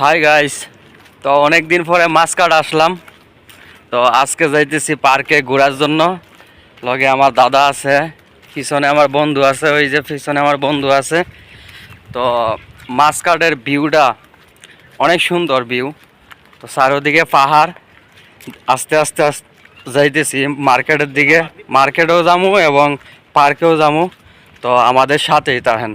Hi guys তো অনেক দিন পরে মাছকাট আসলাম। তো আজকে যাইতেছি পার্কে ঘোরার জন্য। লগে আমার দাদা আছে, পিছনে আমার বন্ধু আছে, ওই যে পিছনে আমার বন্ধু আছে। তো মাছকাটের ভিউটা অনেক সুন্দর ভিউ। তো চারোদিকে পাহাড়। আস্তে আস্তে আস্তে যাইতেছি মার্কেটের দিকে। মার্কেটেও যাব এবং পার্কেও যাব তো আমাদের সাথেই তাহেন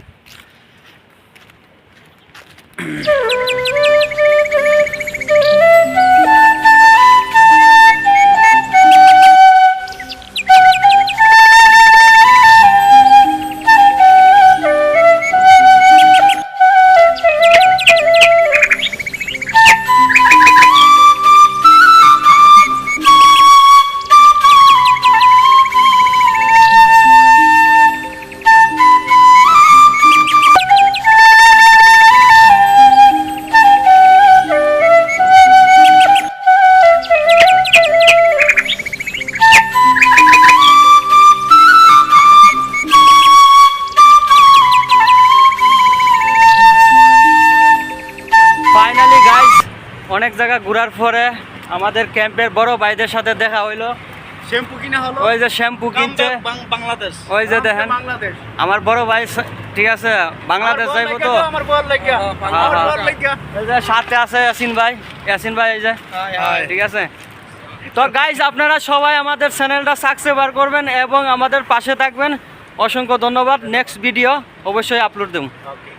ফাইনালি গাইস অনেক জায়গা ঘোরার পরে আমাদের ক্যাম্পের বড় ভাইদের সাথে দেখা হইল। শ্যাম্পু কিনা হলো। ওই যে শ্যাম্পু কিনতে। বাংলাদেশ। ওই যে দেখেন। বাংলাদেশ। আমার বড় ভাই ঠিক আছে বাংলাদেশ যাইবো তো? আমার বল লাগিয়া হ্যাঁ, আমার হ্যাঁ। বল লাগিয়া এই যে সাথে আছে ইয়াসিন ভাই। ইয়াসিন ভাই এই যে। ঠিক আছে। তো গাইজ আপনারা সবাই আমাদের চ্যানেলটা সাবস্ক্রাইবার করবেন এবং আমাদের পাশে থাকবেন। অসংখ্য ধন্যবাদ। নেক্সট ভিডিও অবশ্যই আপলোড দেবো। ওকে